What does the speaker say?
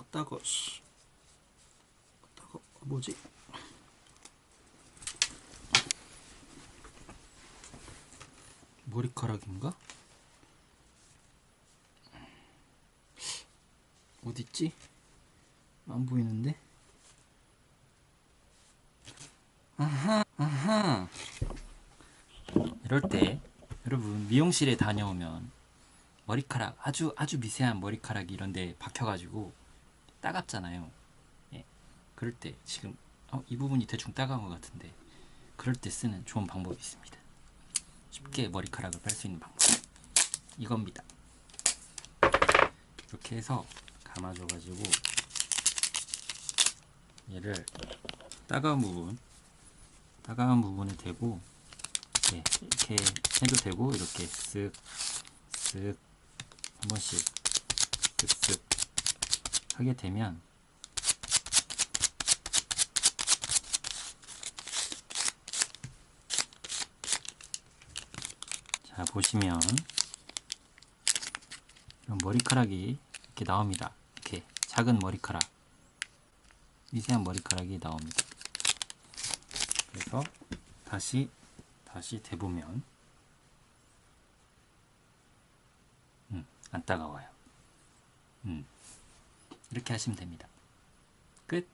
아 따가 씨. 따가 뭐지? 머리카락인가? 어딨지? 안 보이는데? 아하 아하. 이럴 때 여러분 미용실에 다녀오면 머리카락 아주 아주 미세한 머리카락이 이런데 박혀가지고 따갑잖아요. 예, 그럴 때 지금 어, 이 부분이 대충 따가운 것 같은데 그럴 때 쓰는 좋은 방법이 있습니다. 쉽게 머리카락을 뺄 수 있는 방법 이겁니다. 이렇게 해서 감아줘가지고 얘를 따가운 부분 따가운 부분에 대고 예, 이렇게 해도 되고 이렇게 쓱쓱 한 번씩 쓱쓱 하게 되면 자 보시면 이런 머리카락이 이렇게 나옵니다. 이렇게 작은 머리카락 미세한 머리카락이 나옵니다. 그래서 다시 다시 대보면 음, 안 따가워요. 음, 이렇게 하시면 됩니다. 끝.